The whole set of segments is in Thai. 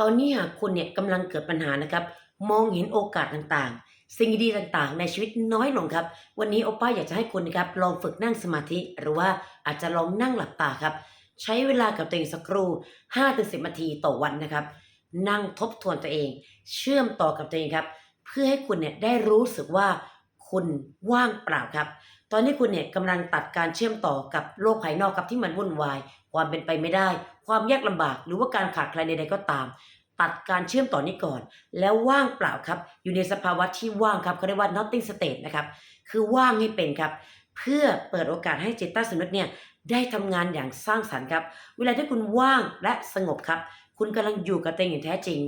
ตอนนี้หากคุณเนี่ยกำลังเกิดปัญหานะครับ มองเห็นโอกาสต่างๆ สิ่งดีๆต่างๆ ในชีวิตน้อยลงครับ วันนี้โอป้าอยากจะให้คุณนะครับลองฝึกนั่งสมาธิ หรือว่าอาจจะลองนั่งหลับตาครับ ใช้เวลากับตัวเองสักครู่5-10นาทีต่อวันนะครับ นั่งทบทวนตัวเอง เชื่อมต่อกับตัวเองครับ เพื่อให้คุณเนี่ยได้รู้สึกว่า คุณว่างเปล่าครับ ตอนนี้คุณเนี่ยกำลังตัดการเชื่อมต่อกับโลกภายนอกครับที่มันวุ่นวาย ความเป็นไปไม่ได้ ความยากลำบาก หรือว่าการขาดใครใดๆก็ตาม ตัดการเชื่อมต่อนี้ก่อน แล้วว่างเปล่าครับ อยู่ในสภาวะที่ว่างครับเขาเรียกว่า nothing state นะครับ คือว่างให้เป็นครับ เพื่อเปิดโอกาสให้จิตใต้สำนึกเนี่ยได้ทำงานอย่างสร้างสรรค์ครับ เวลาที่คุณว่างและสงบครับ คุณกำลังอยู่กับตัวเองอย่างแท้จริง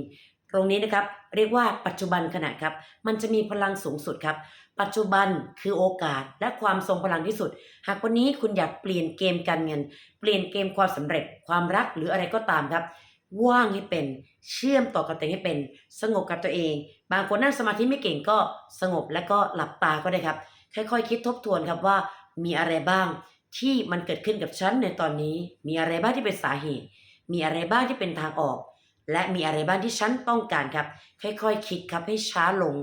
ตรงนี้นะครับเรียกว่าปัจจุบันขณะครับ มันจะมีพลังสูงสุดครับ ปัจจุบันคือโอกาสและความทรงพลังที่สุด หากวันนี้คุณอยากเปลี่ยนเกมการเงิน เปลี่ยนเกมความสำเร็จ ความรักหรืออะไรก็ตามครับ ว่างให้เป็นเชื่อมต่อกับตัวเองให้เป็น สงบกับตัวเอง บางคนนั่งสมาธิไม่เก่งก็สงบและก็หลับตาก็ได้ครับ ค่อยๆ คิดทบทวนครับว่ามีอะไรบ้างที่มันเกิดขึ้นกับฉันในตอนนี้ มีอะไรบ้างที่เป็นสาเหตุ มีอะไรบ้างที่เป็นทางออก และมีอะไรบ้างที่ฉันต้องการครับ ค่อยๆคิดครับให้ช้าลง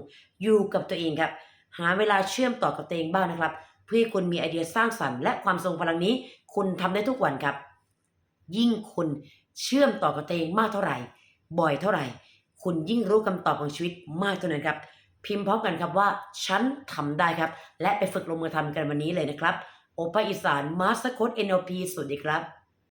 อยู่กับตัวเองครับ หาเวลาเชื่อมต่อกับตัวเองบ้างนะครับ เพื่อคุณมีไอเดียสร้างสรรค์และความทรงพลังนี้ คุณทำได้ทุกวันครับ ยิ่งคุณเชื่อมต่อกับตัวเองมากเท่าไหร่ บ่อยเท่าไหร่ คุณยิ่งรู้คำตอบของชีวิตมากเท่านั้นครับ พิมพ์พร้อมกันครับว่าฉันทำได้ครับ และไปฝึกลงมือทำกันวันนี้เลยนะครับ โอปาอีสานมาสโคต NLP สวัสดีครับ